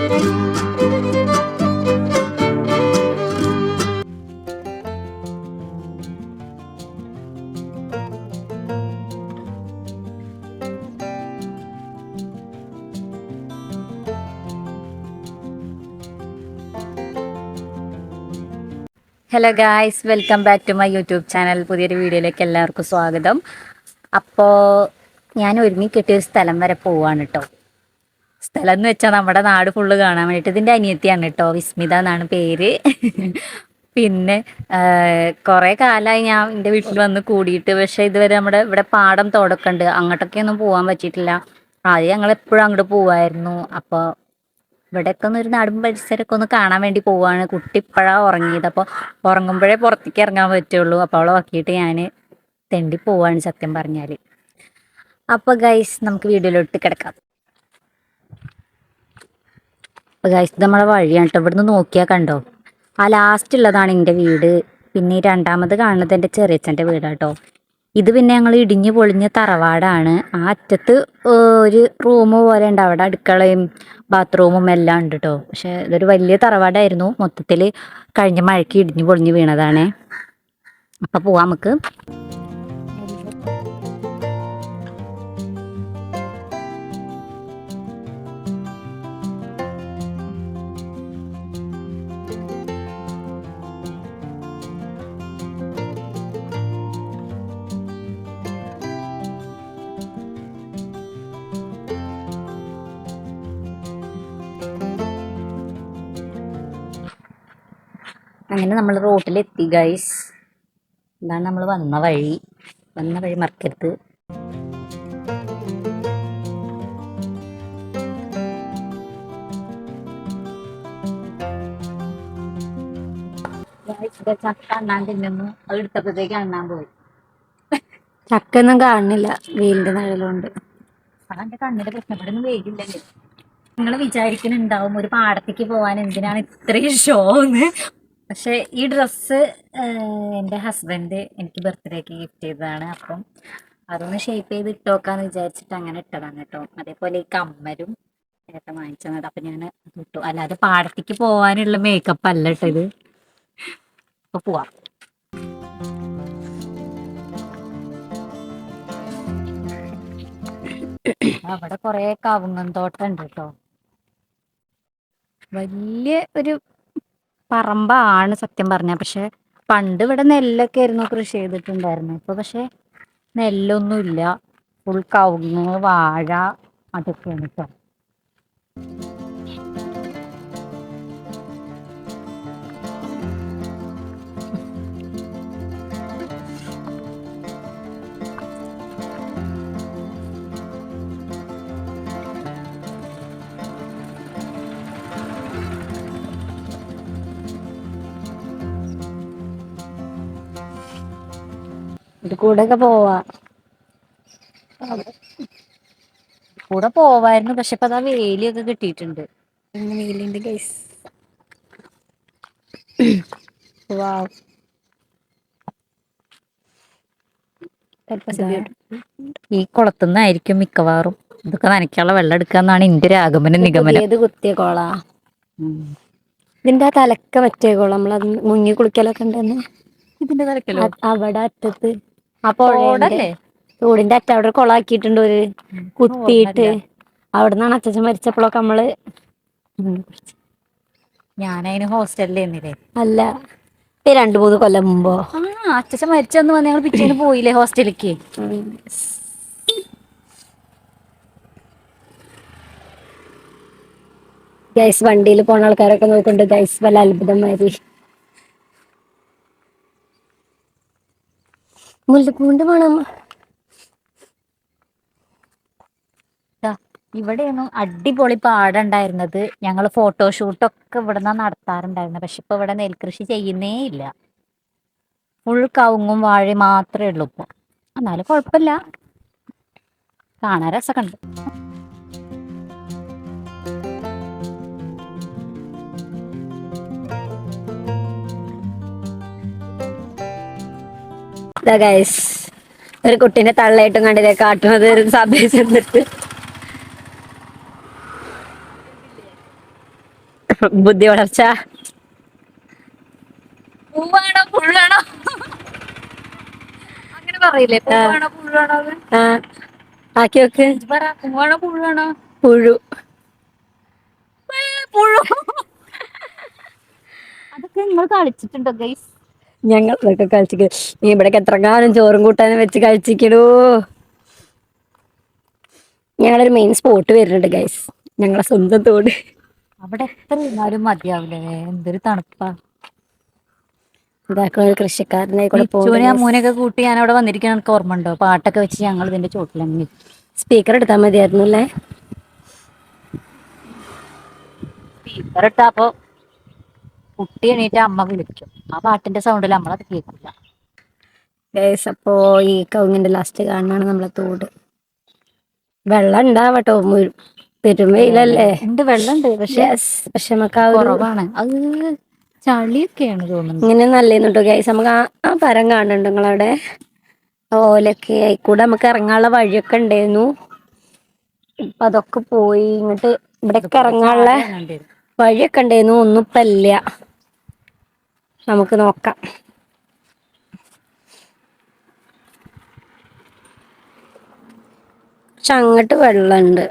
Hello guys welcome back to my YouTube channel പുതിയൊരു വീഡിയോയിലേക്ക് എല്ലാവർക്കും സ്വാഗതം. അപ്പോൾ ഞാൻ ഒരുങ്ങി കിട്ടിയൊരു സ്ഥലം വരെ പോവാണ് കേട്ടോ സ്ഥലം എന്ന് വെച്ചാൽ നമ്മുടെ നാട് ഫുള്ള് കാണാൻ വേണ്ടിയിട്ട് ഇതിന്റെ അനിയത്തിയാണ് കേട്ടോ വിസ്മിത എന്നാണ് പേര്. പിന്നെ കുറേ കാലമായി ഞാൻ എന്റെ വീട്ടിൽ വന്ന് കൂടിയിട്ട് പക്ഷേ ഇതുവരെ നമ്മുടെ ഇവിടെ പാടം തോടൊക്കെ അങ്ങോട്ടൊക്കെയൊന്നും അങ്ങോട്ടൊക്കെ പോകാൻ പറ്റിയിട്ടില്ല. ആദ്യം ഞങ്ങൾ എപ്പോഴും അങ്ങോട്ട് പോവായിരുന്നു. അപ്പോൾ ഇവിടെയൊക്കെ ഒന്ന് ഒരു നാടും പരിസരമൊക്കെ ഒന്ന് കാണാൻ വേണ്ടി പോവാണ്. കുട്ടി ഇപ്പോഴാണ് ഉറങ്ങിയത്. അപ്പോൾ ഉറങ്ങുമ്പോഴേ പുറത്തേക്ക് ഇറങ്ങാൻ പറ്റുള്ളൂ. അപ്പോൾ അവളെ നോക്കിയിട്ട് ഞാൻ തെണ്ടി പോവാണ് സത്യം പറഞ്ഞാൽ അപ്പോൾ ഗൈസ് നമുക്ക് വീഡിയോയിലോട്ട് കിടക്കാം. അപ്പോൾ ഗൈസ് നമ്മളെ വഴിയാണ് കേട്ടോ ഇവിടുന്ന് നോക്കിയാൽ കണ്ടോ? ആ ലാസ്റ്റ് ഉള്ളതാണ് എന്റെ വീട്. പിന്നെ ഈ രണ്ടാമത് കാണുന്നത് എന്റെ ചെറിയച്ഛന്റെ വീടാണ് കേട്ടോ ഇത് പിന്നെ ഞങ്ങൾ ഇടിഞ്ഞ് പൊളിഞ്ഞ തറവാടാണ്. ആ അറ്റത്ത് ഒരു റൂം പോലെ ഉണ്ട്. അവിടെ അടുക്കളയും ബാത്റൂമും എല്ലാം ഉണ്ട് കേട്ടോ പക്ഷെ ഇതൊരു വലിയ തറവാടായിരുന്നു. മൊത്തത്തിൽ കഴിഞ്ഞ മഴയ്ക്ക് ഇടിഞ്ഞ് പൊളിഞ്ഞ് വീണതാണേ. അപ്പം പോവാം നമുക്ക്. അങ്ങനെ നമ്മൾ റോട്ടിലെത്തി ഗൈസ് ഇതാണ് നമ്മൾ വന്ന വഴി. വന്ന വഴി മറക്കരുത്. ചക്ക അണ്ണാൻ തിന്നുന്നു. അത് എടുത്തപ്പോഴത്തേക്ക് അണ്ണാൻ പോയി. ചക്കൊന്നും കാണുന്നില്ല. വെയിലിന്റെ നിഴലുകൊണ്ട്. അതെന്റെ കണ്ണിന്റെ പ്രശ്നപ്പെടുന്ന വെയിലില്ലല്ലേ? നിങ്ങൾ വിചാരിക്കുന്നുണ്ടാവും ഒരു പാടത്തേക്ക് പോവാൻ എന്തിനാണ് ഇത്രയും ഷോ എന്ന്? പക്ഷെ ഈ ഡ്രസ്സ് എന്റെ ഹസ്ബൻഡ് എനിക്ക് ബർത്ത്ഡേക്ക് ഗിഫ്റ്റ് ചെയ്തതാണ്. അപ്പം അതൊന്ന് ഷേപ്പ് ചെയ്ത് ഇട്ടോക്കാന്ന് വിചാരിച്ചിട്ട് അങ്ങനെ ഇട്ടതാണ് കേട്ടോ. അതേപോലെ ഈ കമ്മലും ഏട്ടൻ വാങ്ങിച്ചത് അപ്പം ഞാൻ ഇട്ടു. അല്ലാതെ പാടത്തേക്ക് പോകാനുള്ള മേക്കപ്പ് അല്ല കേട്ടോ ഇത്. അപ്പൊ പോവാം. അവിടെ കൊറേ കവുങ്ങൻ തോട്ടം ഉണ്ട് കേട്ടോ. വലിയ ഒരു പറമ്പാണ് സത്യം പറഞ്ഞ പക്ഷെ പണ്ട് ഇവിടെ നെല്ലൊക്കെ ആയിരുന്നു കൃഷി ചെയ്തിട്ടുണ്ടായിരുന്നു. ഇപ്പൊ പക്ഷെ നെല്ലൊന്നും ഇല്ല ഫുൾ കവുങ്ങ് വാഴ അതൊക്കെയാണ് കേട്ടോ ഇത് കൂടെ ഒക്കെ പോവാ. കൂടെ പോവായിരുന്നു പക്ഷെ ഇപ്പൊ അതാ വേലിയൊക്കെ കിട്ടിയിട്ടുണ്ട്. Guys wow. ഈ കുളത്തുനിന്നായിരിക്കും മിക്കവാറും. ഇതൊക്കെ നനയ്ക്കാനുള്ള വെള്ളം എടുക്കാന്നാണ് എന്റെ ഒരു ആഗമന നിഗമനം. ഏത് കുത്തിയ കോളാ. ഇതിന്റെ ആ തലക്ക പറ്റിയ കോളം നമ്മളത് മുങ്ങി കുളിക്കലൊക്കെ ഉണ്ടെന്ന്. ഇതിന്റെ തലക്കല്ലോ അവിടെ അറ്റത്ത്. തോടല്ലേ തോടിന്റെ അറ്റ അവിടെ കൊളാക്കിയിട്ടുണ്ട് ഒരു കുത്തിയിട്ട്. അവിടുന്നാണ് അവിടെ നിന്നാണ് അച്ഛൻ മരിച്ചപ്പോഴൊക്കെ നമ്മൾ ഞാനതിന് ഹോസ്റ്റലിൽ എന്നില്ലേ അല്ല രണ്ടു മൂന്ന് കൊല്ലം മുമ്പോ? ആ അച്ഛൻ മരിച്ചെന്ന് വന്ന് ഞങ്ങൾ പിറ്റേന്ന് പോയില്ലേ ഹോസ്റ്റലിലേക്ക്? ഗൈസ് വണ്ടിയിൽ പോണ ആൾക്കാരൊക്കെ നോക്കുന്നുണ്ട്. ഗൈസ് വല്ല അത്ഭുതമാതിരി മുല്ലപ്പൂണ്ട് വേണം ദാ, ഇവിടെയൊന്നും അടിപൊളി പാടുണ്ടായിരുന്നത്. ഞങ്ങൾ ഫോട്ടോഷൂട്ടൊക്കെ ഇവിടെ നിന്നാണ് നടത്താറുണ്ടായിരുന്നത് പക്ഷെ ഇപ്പൊ ഇവിടെ നെൽകൃഷി ചെയ്യുന്നേ ഇല്ല ഫുൾ കവുങ്ങും വാഴയും മാത്രമേ ഉള്ളൂ ഇപ്പൊ. എന്നാലും കുഴപ്പമില്ല. കാണാൻ രസമൊക്കെ ഉണ്ട്. ഗൈസ് ഒരു കുട്ടീനെ തള്ളയിട്ടും കണ്ടില്ലേ കാട്ടുന്നത് സഭയിൽ ചെന്നിട്ട് ബുദ്ധി വളർച്ച. പൂവാണോ പുള്ളാണോ അങ്ങനെ പറയില്ലേ പൂവാണോ പുള്ളാണോ എന്ന്? ആ. ആക്കി വെക്ക് പൂവാണോ പുള്ളാണോ പുഴു. പുഴു. അതൊക്കെ നിങ്ങൾ കളിച്ചിട്ടുണ്ടോ ഗൈസ് ഞങ്ങൾ ഇതൊക്കെ കഴിച്ചിട്ട് നീ ഇവിടേക്ക് എത്ര കാലം ചോറും കൂട്ടാനും വെച്ച് കഴിച്ചിക്കടൂ? ഞങ്ങളൊരു മെയിൻ സ്പോട്ട് വരുന്നുണ്ട് ഗൈസ് ഞങ്ങളെ സ്വന്തം തോട്. അവിടെ എത്ര ഇരുന്നാലും മതിയാവില്ലേ എന്തൊരു തണുപ്പാ. ഇതാക്കുന്ന ഒരു കൃഷിക്കാരനെ കൂടെ ചൂനെ അമ്മൂനൊക്കെ കൂട്ടി ഞാൻ അവിടെ വന്നിരിക്കണ എനിക്ക് ഓർമ്മ ഉണ്ടോ പാട്ടൊക്കെ വെച്ച് ഞങ്ങൾ ഇതിന്റെ ചോട്ടിലങ്ങി സ്പീക്കർ എടുത്താൽ മതിയായിരുന്നു അല്ലേ സ്പീക്കർ ഇട്ടാ അപ്പൊ കുട്ടി എണീറ്റ് അമ്മ വിളിക്കും. ആ പാട്ടിന്റെ സൗണ്ടിൽ നമ്മളത് കേൾക്കില്ല ഗൈസ് അപ്പോ ഈ കവുങ്ങിന്റെ ലാസ്റ്റ് കാണാണ് നമ്മളെ തോട്. വെള്ളം ഉണ്ടാവട്ടോ പെരുമയിലല്ലേ ഉണ്ട് വെള്ളമുണ്ട് പക്ഷെ Yes. പക്ഷെ നമുക്ക് ആ കുറവാണ്. അത് ചളിയൊക്കെയാണ് തോന്നുന്നത്. ഇങ്ങനെ നല്ലേന്നുട്ടോ ഗൈസ് നമുക്ക് ആ ആ പരം കാണുന്നുണ്ട് നിങ്ങളവിടെ? ഓലൊക്കെ ആയിക്കൂടെ നമുക്ക് ഇറങ്ങാനുള്ള വഴിയൊക്കെ ഉണ്ടായിരുന്നു. ഇപ്പൊ അതൊക്കെ പോയി ഇങ്ങോട്ട് ഇവിടേക്ക് ഇറങ്ങാനുള്ള വഴിയൊക്കെ ഉണ്ടായിരുന്നു. ഒന്നും ഇപ്പൊ ഇല്ല നമുക്ക് നോക്കാം. പക്ഷെ അങ്ങോട്ട് വെള്ളമുണ്ട്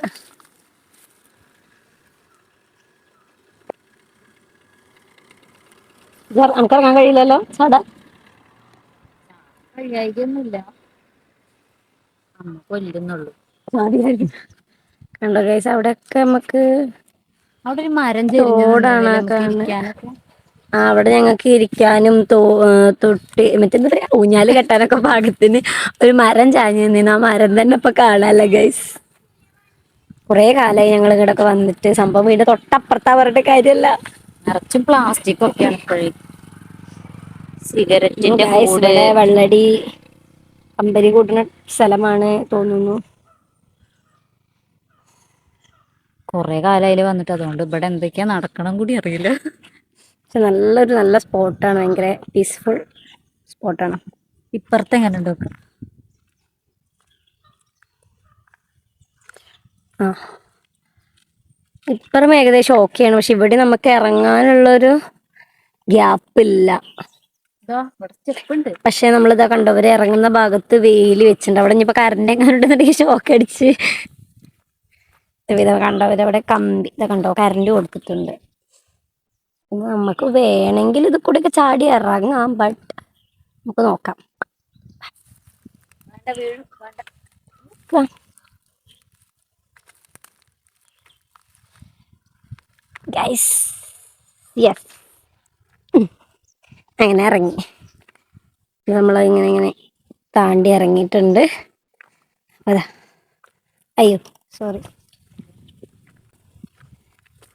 നമുക്ക് ഇറങ്ങാൻ കഴിയില്ലല്ലോ അമ്മ കൊല്ലുന്നുള്ളൂ. കണ്ടോ ഗൈസ് അവിടെയൊക്കെ നമുക്ക് അവിടെ ഒരു മരം തോടാണ് അവിടെ ഞങ്ങൾക്ക് ഇരിക്കാനും തോ തൊട്ടി മറ്റേ എന്താ പറയാ ഊഞ്ഞാൽ കെട്ടാനൊക്കെ പാകത്തിന് ഒരു മരം ചാഞ്ഞു നിന്നു ആ മരം തന്നെ ഇപ്പൊ കാണാല്ല ഗൈസ് കുറെ കാലമായി ഞങ്ങൾ ഇങ്ങോട്ടൊക്കെ വന്നിട്ട്. സംഭവം വീട് തൊട്ടപ്പുറത്താ പറഞ്ഞിട്ട് കാര്യമല്ല നിറച്ചും പ്ലാസ്റ്റിക് ഒക്കെയാണ് ഇപ്പോഴേ. സിഗരറ്റിന്റെ ഗൈസ് വെള്ളടി കമ്പനി കൂട്ടുന്ന സ്ഥലമാണ് തോന്നുന്നു. കൊറേ കാലായിൽ വന്നിട്ട്. അതുകൊണ്ട് ഇവിടെ എന്തൊക്കെയാ നടക്കണം കൂടി അറിയില്ല. പക്ഷെ നല്ലൊരു നല്ല സ്പോട്ടാണ് ഭയങ്കര പീസ്ഫുൾ സ്പോട്ടാണ്. ഇപ്പുറത്തെ എങ്ങനെ ഉണ്ട് നോക്ക്? ആ. ഇപ്പുറം ഏകദേശം ഓക്കെയാണ് പക്ഷെ ഇവിടെ നമുക്ക് ഇറങ്ങാനുള്ളൊരു ഗ്യാപ്പ് ഇല്ല പക്ഷെ നമ്മളിതാ കണ്ടവര് ഇറങ്ങുന്ന ഭാഗത്ത് വെയിൽ വെച്ചിട്ടുണ്ട്. അവിടെ ഇനിയിപ്പോ കറണ്ട് എങ്ങനെയുണ്ടെന്നുണ്ടെങ്കിൽ ഷോക്ക് അടിച്ച്. ഇതാ കണ്ടവര് അവിടെ കമ്പി. ഇതാ കണ്ടോ കറണ്ട് കൊടുത്തിട്ടുണ്ട്. ഇനി നമുക്ക് വേണമെങ്കിൽ ഇത് കൂടെയൊക്കെ ചാടി ഇറങ്ങാം ബട്ട് നമുക്ക് നോക്കാം. വേണ്ട വീഴും വേണ്ട. ഗൈസ് യെസ് അങ്ങനെ ഇറങ്ങി. നമ്മൾ ഇങ്ങനെ ഇങ്ങനെ താണ്ടി ഇറങ്ങിയിട്ടുണ്ട്. അതാ. അയ്യോ സോറി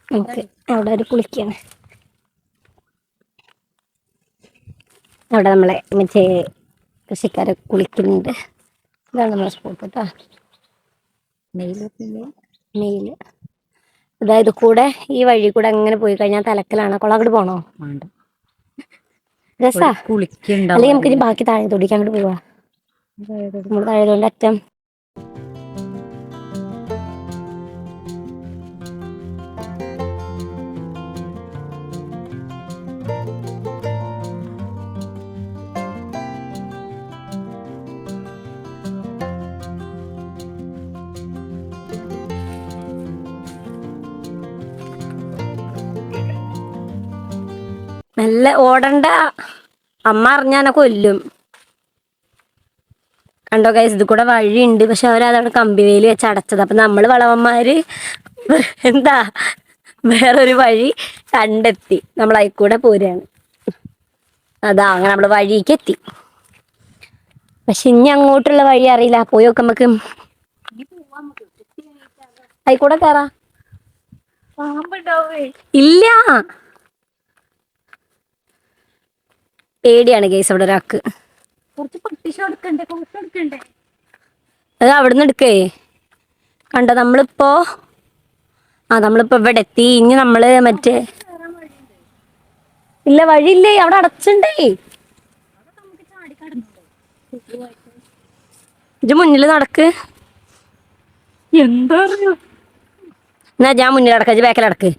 നമുക്ക് അവിടെ ഒരു കുളിക്കാണ്. അവിടെ നമ്മളെ മറ്റേ കൃഷിക്കാരെ കുളിക്കുന്നുണ്ട്. ഇതാണ് നമ്മളെ സ്പോട്ട് കേട്ടോ നെയ്ലൊക്കെ മെയിൽ അതായത് കൂടെ ഈ വഴി കൂടെ അങ്ങനെ പോയി കഴിഞ്ഞാൽ തലക്കലാണ്? കൊളം അങ്ങോട്ട് പോണോ? രസാ. കുളിക്കണ്ട അല്ലെങ്കിൽ നമുക്ക് ഇനി ബാക്കി താഴെ തൊടിക്ക് അങ്ങോട്ട് പോവാ. നമ്മൾ താഴെ തൊണ്ട് അറ്റം നല്ല ഓടണ്ട. അമ്മ അറിഞ്ഞാനെ കൊല്ലും. കണ്ടോ കൈസ് ഇത് കൂടെ വഴിയുണ്ട്. പക്ഷെ അവരതവിടെ കമ്പിവേലി വെച്ച് അടച്ചത്. അപ്പൊ നമ്മൾ വളവന്മാര് എന്താ വേറൊരു വഴി കണ്ടെത്തി. നമ്മൾ അതിൽ കൂടെ പോരാണ്. അതാ അങ്ങനെ നമ്മൾ വഴിക്ക് എത്തി. പക്ഷെ ഇനി അങ്ങോട്ടുള്ള വഴി അറിയില്ല. പോയി നോക്കാം നമുക്ക് അതിൽ കയറാ പാമ്പുണ്ടാവേ ഇല്ല. പേടിയാണ് ഗൈസ് അവിടെ ഒരാൾക്ക്. അത് അവിടെ നിന്ന് അവിടുന്ന് എടുക്കേ. കണ്ട നമ്മളിപ്പോ ആ നമ്മളിപ്പോ ഇവിടെ എത്തി. ഇനി നമ്മൾ മറ്റേ ഇല്ല വഴിയില്ലേ? അവിടെ അടച്ചിണ്ടേ. ഇത് മുന്നിൽ നടക്ക്. എന്താ ഞാൻ മുന്നിൽ അടക്ക ബാക്കിൽ അടക്ക്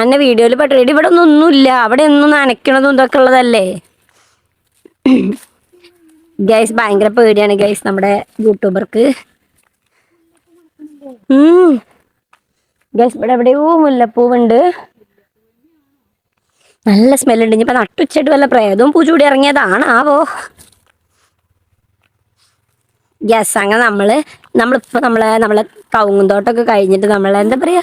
അന്നെ വീഡിയോയിൽ പെട്ടേടി ഇവിടെ ഒന്നും ഒന്നുമില്ല. അവിടെ ഒന്നും നനയ്ക്കണതും ഇതൊക്കെ ഉള്ളതല്ലേ? ഗൈസ് ഭയങ്കര പേടിയാണ് ഗൈസ് നമ്മുടെ യൂട്യൂബർക്ക് ഗൈസ് ഇവിടെ എവിടെയോ മുല്ലപ്പൂവുണ്ട്. നല്ല സ്മെല്ലുണ്ട് ഇനിയിപ്പോ നട്ടുച്ചയായിട്ട് വല്ല പ്രേതവും പൂച്ചൂടി ഇറങ്ങിയതാണാവോ? യെസ് അങ്ങനെ നമ്മൾ നമ്മളിപ്പോ നമ്മളെ നമ്മളെ കവുങ്ങുന്തോട്ടമൊക്കെ കഴിഞ്ഞിട്ട് നമ്മളെ എന്താ പറയാ?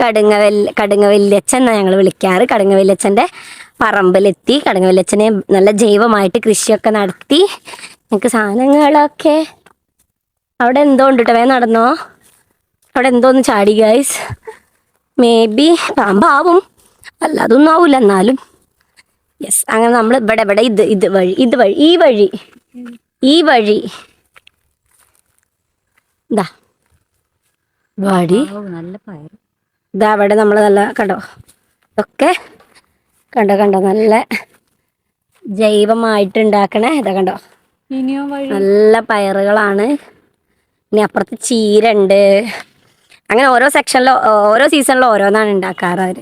കടുങ്ങവല്ല് കടുങ്ങവല്ലിയച്ഛൻ എന്നാണ് ഞങ്ങൾ വിളിക്കാറ്. കടുങ്ങവല്ലിയച്ഛന്റെ പറമ്പിലെത്തി. കടുങ്ങവല്ലിയച്ഛനെ നല്ല ജൈവമായിട്ട് കൃഷിയൊക്കെ നടത്തി. ഞങ്ങൾക്ക് സാധനങ്ങളൊക്കെ അവിടെ എന്തോ ഉണ്ട് കേട്ടോ വേ നടന്നോ? അവിടെ എന്തോ ഒന്ന് ചാടി ഗൈസ് മേ ബി പാമ്പാവും. അല്ലാതൊന്നും ആവില്ല എന്നാലും. യെസ് അങ്ങനെ നമ്മൾ ഇവിടെ ഇവിടെ ഇത് ഇത് വഴി ഇത് വഴി ഈ വഴി ഈ വഴി. ഇതാ വഴി നല്ല പയർ ഇതാ അവിടെ നമ്മൾ നല്ല കണ്ടോ? ഇതൊക്കെ കണ്ടോ കണ്ടോ? നല്ല ജൈവമായിട്ട് ഉണ്ടാക്കണേ ഇതാ കണ്ടോ? നല്ല പയറുകളാണ്. ഇനി അപ്പുറത്ത് ചീര ഉണ്ട് അങ്ങനെ ഓരോ സെക്ഷനിലോ ഓരോ സീസണിലോ ഓരോന്നാണ് ഉണ്ടാക്കാറ് അവർ.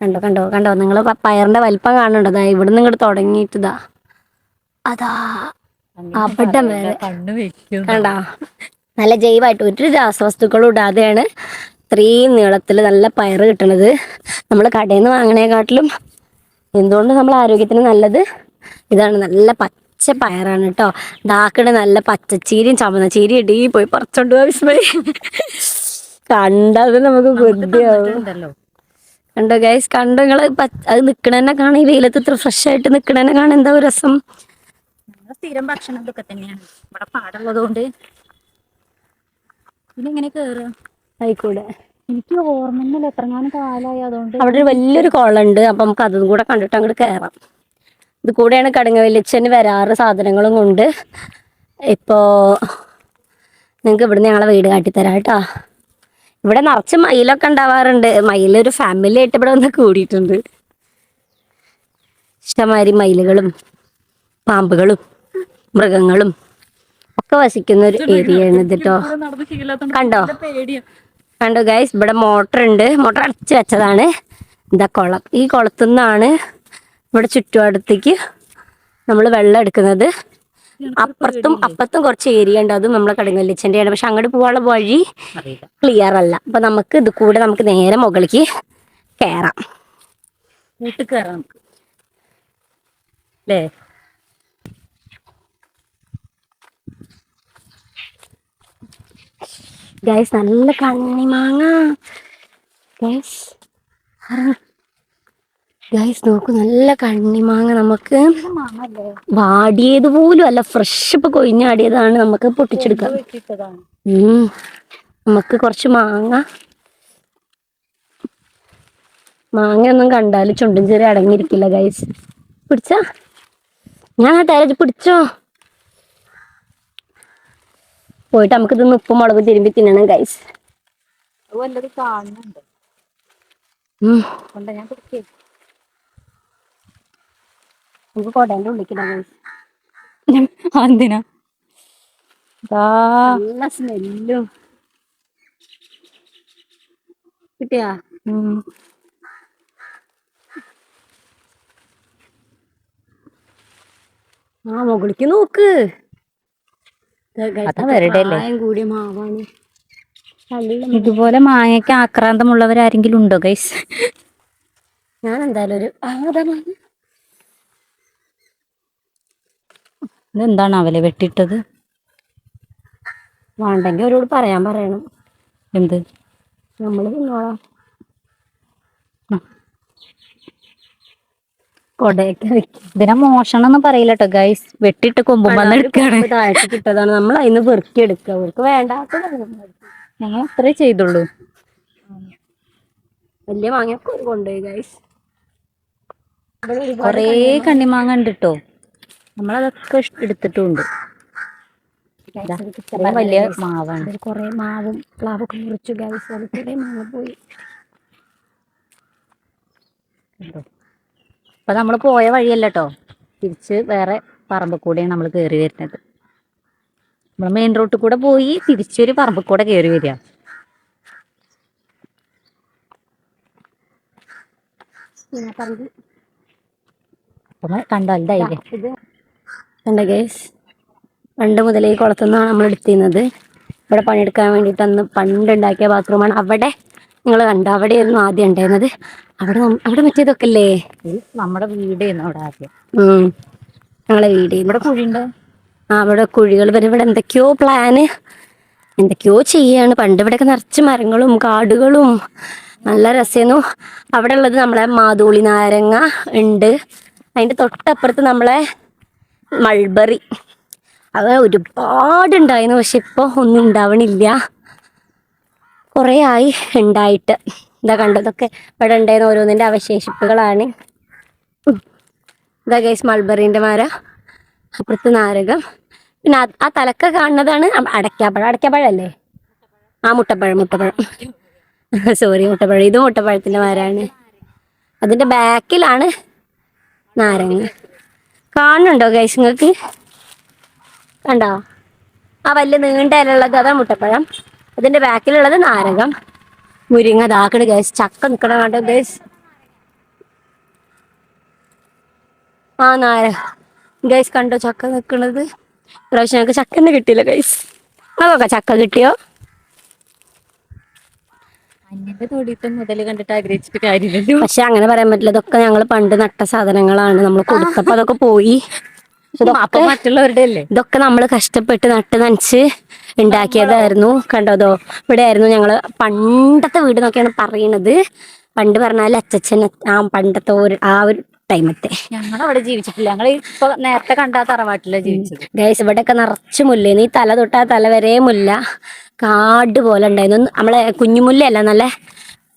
കണ്ടോ കണ്ടോ കണ്ടോ? നിങ്ങൾ പയറിന്റെ വലിപ്പം കാണുന്നുണ്ടോ? അതാ ഇവിടുന്ന് ഇങ്ങോട്ട് തുടങ്ങിയിട്ട് ഇതാ. അതാ കണ്ണു വെക്കും. കണ്ടോ? നല്ല ജൈവായിട്ട് ഒരു രാസവസ്തുക്കളും ഇടാതെയാണ് ഇത്രയും നീളത്തിൽ നല്ല പയർ കിട്ടണത് നമ്മൾ കടയിൽ നിന്ന് വാങ്ങണേക്കാട്ടിലും എന്തുകൊണ്ട് നമ്മൾ ആരോഗ്യത്തിന് നല്ലത്? ഇതാണ് നല്ല പച്ച പയറാണ് കേട്ടോ ദാക്കണ നല്ല പച്ചച്ചീരിയും ചുമന്ന ചീരി ഇടി പോയി പറിച്ചോണ്ട് പോവാ വിസ്മയി. കണ്ടത് നമുക്ക് ബുദ്ധിയാവും കണ്ടോ ഗൈസ് കണ്ടോ നിങ്ങൾ അത് നിക്കണന്നെ കാണാൻ ഈ വെയിലത്ത് ഇത്ര ഫ്രഷ് ആയിട്ട് നിക്കണന്നെ കാണാൻ എന്താ ഒരു രസം സ്ഥിരം ഭക്ഷണം ഇതൊക്കെ തന്നെയാണ്. ഇവിടെ പാടുള്ളതുകൊണ്ട്. എങ്ങനെ കേറുക ആയിക്കൂടെ? എനിക്ക് ഓർമ്മയില്ല എത്രങ്ങാനും കാലമായി. അതുകൊണ്ട് അവിടെ ഒരു വലിയൊരു കുളമുണ്ട്. അപ്പൊ നമുക്ക് അതും കൂടെ കണ്ടിട്ട് അങ്ങോട്ട് കയറാം. ഇത് കൂടെയാണ് കടുങ്ങ വലിച്ചന് വരാറ് സാധനങ്ങളും കൊണ്ട്. ഇപ്പോ നിങ്ങൾക്ക് ഇവിടുന്ന് ഞങ്ങളെ വീട് കാട്ടിത്തരാം കേട്ടോ. ഇവിടെ നിറച്ച് മയിലൊക്കെ ഉണ്ടാവാറുണ്ട്. മയിലൊരു ഫാമിലി ആയിട്ട് ഇവിടെ വന്ന് കൂടിയിട്ടുണ്ട്. ഇഷ്ടമാതിരി മയിലുകളും പാമ്പുകളും മൃഗങ്ങളും ഒക്കെ വസിക്കുന്ന ഒരു ഏരിയ ആണ് ഇതിട്ടോ. കണ്ടോ? കണ്ടോ ഗൈസ് ഇവിടെ മോട്ടർ ഉണ്ട്. മോട്ടർ അടച്ച് വെച്ചതാണ്. എന്താ കുളം. ഈ കുളത്തു നിന്നാണ് ഇവിടെ ചുറ്റുപാടത്തേക്ക് നമ്മൾ വെള്ളം എടുക്കുന്നത്. അപ്പുറത്തും അപ്പുറത്തും കുറച്ച് ഏരിയ ഉണ്ട്. അതും നമ്മളെ കടുങ്ങല്ലിച്ചന്റെ ആണ്. പക്ഷെ അങ്ങോട്ട് പോകാനുള്ള വഴി ക്ലിയർ അല്ല. അപ്പൊ നമുക്ക് ഇത് കൂടെ നമുക്ക് നേരെ മുകളിലേക്ക് കയറാം വീട്ടിൽ കയറാം നമുക്ക്. അല്ലേ ഗൈസ് നല്ല കണ്ണിമാങ്ങ ഗൈസ് ഗൈസ് നോക്കൂ നല്ല കണ്ണിമാങ്ങ നമുക്ക് വാടിയത് പോലും അല്ല ഫ്രഷ് ഇപ്പൊ കൊഴിഞ്ഞാടിയതാണ്. നമുക്ക് പൊട്ടിച്ചെടുക്കാം. നമുക്ക് കുറച്ച് മാങ്ങ. മാങ്ങയൊന്നും കണ്ടാൽ ചുണ്ടും ചെറിയ അടങ്ങിയിരിക്കില്ല ഗൈസ് പിടിച്ചാ? ഞാൻ ആ തരച്ച് പിടിച്ചോ? പോയിട്ട് നമുക്ക് ഇതൊന്ന് ഉപ്പും മുളക് തിരുമ്പി തിന്നണം ഗൈസ് വല്ലത് കാണുന്നുണ്ട്. ഞാൻ പിടിക്കേ നമുക്ക് കൊടേന്റെ ഉള്ളിക്കിടാം ഗൈസ് എന്തിനാ ദാ. നല്ല സ്മെല്ലും. കിട്ടിയാ? ഉം. ആ മുകളിലേക്ക് നോക്ക്. കൂടിയ മാവാണ്. ഇതുപോലെ മാങ്ങയ്ക്ക് ആക്രാന്തമുള്ളവരാരെങ്കിലും ഉണ്ടോ ഗൈസ് ഞാൻ എന്തായാലും ഒരു ഇതെന്താണ് അവലെ വെട്ടിട്ടത്? വേണ്ടെങ്കിൽ അവരോട് പറയാൻ പറയണം. എന്ത്? നമ്മൾ തിന്നോളാം. കൊടയൊക്കെ വെക്കും ഇതിനെ മോഷണം ഒന്നും പറയില്ല കേട്ടോ ഗൈസ് വെട്ടിട്ട് കൊമ്പും താഴ്ത്തി കിട്ടതാണ് നമ്മൾ അതിന് വെറുക്കി എടുക്കുക. അവർക്ക് വേണ്ടാത്ത ഞങ്ങൾ അത്രേ ചെയ്തുള്ളൂ. വലിയ മാങ്ങ കൊണ്ടുപോയി ഗൈസ് കൊറേ കണ്ണിമാങ്ങ ഉണ്ട്. കേട്ടോ നമ്മളതൊക്കെ എടുത്തിട്ടുണ്ട്. വലിയ മാവാണ്. കൊറേ മാവും പ്ലാവൊക്കെ മുറിച്ചു ഗൈസ് അത് കുറെ മാങ്ങ പോയി. അപ്പൊ നമ്മൾ പോയ വഴിയല്ല കേട്ടോ തിരിച്ച് വേറെ പറമ്പ് കൂടെയാണ് നമ്മൾ കയറി വരുന്നത്. നമ്മൾ മെയിൻ റോട്ടിൽ കൂടെ പോയി തിരിച്ചൊരു പറമ്പ് കൂടെ കയറി വരിക. അപ്പൊ കണ്ടോ ഗേസ് പണ്ട് മുതലേ ഈ കുളത്തുനിന്നാണ് നമ്മൾ എടുത്തിരുന്നത്. ഇവിടെ പണിയെടുക്കാൻ വേണ്ടിയിട്ട് അന്ന് പണ്ട് ഉണ്ടാക്കിയ ബാത്റൂമാണ് അവിടെ നിങ്ങൾ കണ്ടോ? അവിടെയായിരുന്നു ആദ്യം ഉണ്ടായിരുന്നത്. അവിടെ അവിടെ മറ്റേതൊക്കെ അല്ലേ നമ്മുടെ വീട് അവിടെ ആദ്യം. ഞങ്ങളെ വീട്. ഇവിടെ കുഴിയുണ്ടോ? ആ അവിടെ കുഴികൾ. വരെ ഇവിടെ എന്തൊക്കെയോ പ്ലാന് എന്തൊക്കെയോ ചെയ്യാണ്. പണ്ട് ഇവിടെയൊക്കെ നിറച്ച് മരങ്ങളും കാടുകളും. നല്ല രസമായിരുന്നു അവിടെ ഉള്ളത് നമ്മളെ മാതൂളി നാരങ്ങ ഉണ്ട്. അതിന്റെ തൊട്ടപ്പുറത്ത് നമ്മളെ മൾബറി. അത് ഒരുപാടുണ്ടായിരുന്നു. പക്ഷെ ഇപ്പോൾ ഒന്നും ഉണ്ടാവണില്ല. കുറേ ആയി ഉണ്ടായിട്ട്. ഇതാ കണ്ടതൊക്കെ ഇവിടെ ഉണ്ടായിരുന്ന ഓരോന്നിന്റെ അവശേഷിപ്പുകളാണ്. ഇതാ ഗൈസ് മൾബറിന്റെ മര അപ്പുറത്ത് നാരകം. പിന്നെ ആ- തലക്ക കാണുന്നതാണ് അടയ്ക്കാപ്പഴം. അടയ്ക്കാപ്പഴല്ലേ? ആ മുട്ടപ്പഴം മുട്ടപ്പഴം. സോറി മുട്ടപ്പഴം. ഇത് മുട്ടപ്പഴത്തിന്റെ മരമാണ്. അതിന്റെ ബാക്കിലാണ് നാരങ്ങ. കാണുന്നുണ്ടോ ഗൈസ് നിങ്ങൾക്ക് കണ്ടോ? ആ വലിയ നീണ്ട ഇലുള്ളത് മുട്ടപ്പഴം. അതിന്റെ ബാക്കിലുള്ളത് നാരകം മുരിങ്ങ. ദാക്കട് ഗൈസ് ചക്ക നിൽക്കണം കണ്ടോ ഗൈസ് ആ നാര. ഗൈസ് കണ്ടോ ചക്ക നിൽക്കണത് പ്രാവശ്യം ഞങ്ങൾക്ക് ചക്ക തന്നെ കിട്ടിയില്ല ഗൈസ് അതൊക്കെ ചക്ക കിട്ടിയോ? അന്യന്റെ തൊടിയിട്ട് മുതൽ കണ്ടിട്ട് ആഗ്രഹിച്ചിട്ട് കാര്യമില്ലല്ലോ. പക്ഷെ അങ്ങനെ പറയാൻ പറ്റില്ല. ഇതൊക്കെ ഞങ്ങൾ പണ്ട് നട്ട സാധനങ്ങളാണ്. നമ്മൾ കൊടുത്തപ്പോ അതൊക്കെ പോയി. മറ്റുള്ളവരുടെ അല്ലേ ഇതൊക്കെ നമ്മൾ കഷ്ടപ്പെട്ട് നട്ട് നനച്ച് ഉണ്ടാക്കിയതായിരുന്നു കണ്ടതോ ഇവിടെ ആയിരുന്നു ഞങ്ങൾ പണ്ടത്തെ വീട് നോക്കിയാണ് പറയണത്. പണ്ട് പറഞ്ഞാൽ അച്ചച്ചൻ ആ പണ്ടത്തെ ഒരു ആ ഒരു ടൈമത്തെ. ഞങ്ങളവിടെ ജീവിച്ചിട്ടില്ല. ഞങ്ങൾ ഇപ്പൊ നേരത്തെ കണ്ടാ തറവാട്ടില്ല ജീവിച്ചത്. ഗൈസ് ഇവിടെ ഒക്കെ നിറച്ച് മുല്ലേന്ന് ഈ തല തൊട്ടാ തല വരെ മുല്ല. കാട് പോലെ ഉണ്ടായിരുന്നു. നമ്മളെ കുഞ്ഞുമുല്ലയല്ല നല്ല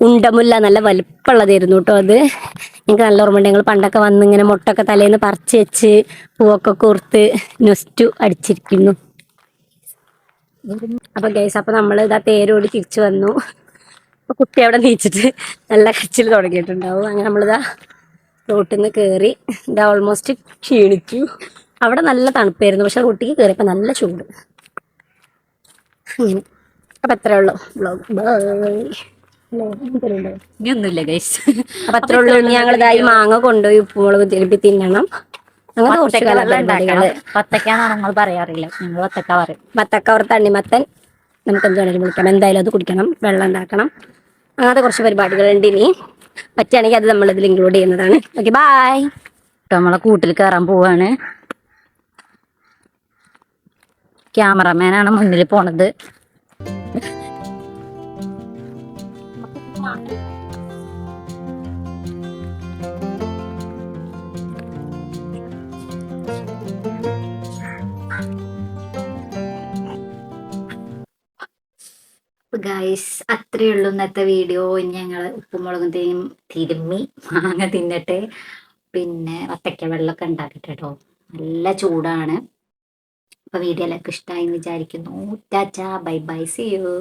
ഉണ്ടമുല്ല നല്ല വലിപ്പമുള്ളതായിരുന്നു കേട്ടോ അത്. എനിക്ക് നല്ല ഓർമ്മയുണ്ട്. ഞങ്ങൾ പണ്ടൊക്കെ വന്ന് ഇങ്ങനെ മുട്ടൊക്കെ തലേന്ന് പറിച്ച് വെച്ച് പൂവൊക്കെ കോർത്ത് നൊസ്റ്റു അടിച്ചിരിക്കുന്നു. അപ്പൊ ഗൈസ് അപ്പൊ നമ്മൾ ഇതാ തേരോടി തിരിച്ചു വന്നു. കുട്ടി അവിടെ നീച്ചിട്ട് നല്ല കച്ചിൽ തുടങ്ങിയിട്ടുണ്ടാവും. അങ്ങനെ നമ്മളിതാ റോട്ടിൽ നിന്ന് കയറി ഇതാ ഓൾമോസ്റ്റ് ക്ഷീണിച്ചു. അവിടെ നല്ല തണുപ്പായിരുന്നു പക്ഷെ കുട്ടിക്ക് കയറിയപ്പോ നല്ല ചൂട്. അങ്ങനെ അപ്പൊ എത്രയുള്ളൂ ബ്ലോഗ് ഇനി ഒന്നുമില്ല ഗൈസ് അപ്പൊ അത്ര ഉള്ളൂ ഞങ്ങൾ ഇതായി മാങ്ങ കൊണ്ടുപോയി ഉപ്പുമുളക് തിരുപ്പി തിന്നണം. അങ്ങനെ കുറച്ച് പറയാറില്ല. ഞങ്ങൾ പത്തക്ക പറയും. പത്തക്ക ഒരു തണ്ണിമത്തൻ നമുക്ക് എന്ത് കുടിക്കണം വിളിക്കാം എന്തായാലും അത് കുടിക്കണം. വെള്ളം ഉണ്ടാക്കണം. അങ്ങനത്തെ കുറച്ച് പരിപാടികളുണ്ട് ഇനി. പറ്റുകയാണെങ്കിൽ അത് നമ്മൾ ഇതിൽ ഇൻക്ലൂഡ് ചെയ്യുന്നതാണ് ഓക്കെ ബായ് നമ്മളെ കൂട്ടിൽ കയറാൻ പോവാണ്. ക്യാമറമാനാണ് മുന്നിൽ പോണത്. ഗൈസ് അത്രയേ ഉള്ളൂ ഇന്നത്തെ വീഡിയോ ഞങ്ങൾ ഉപ്പുമുളകും തേയും തിരുമ്മി മാങ്ങ തിന്നട്ടെ. പിന്നെ വത്തക്ക വെള്ളമൊക്കെ ഉണ്ടാക്കട്ടെ കേട്ടോ നല്ല ചൂടാണ്. അപ്പൊ വീഡിയോ എല്ലാവർക്കും ഇഷ്ടമായി എന്ന് വിചാരിക്കുന്നു. Tata bye bye see you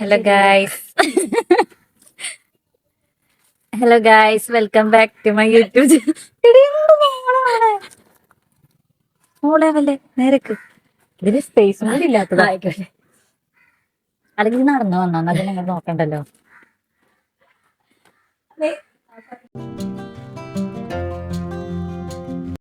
hello guys hello guys welcome back to my YouTube മോളെ വല്ലേ നേരക്ക്. ഇതിന് സ്പേസ് കൂടി ഇല്ലാത്തത്. ആയിക്കോട്ടെ. അല്ലെങ്കിൽ നടന്നു വന്നോ? അത് നിങ്ങൾ നോക്കണ്ടല്ലോ.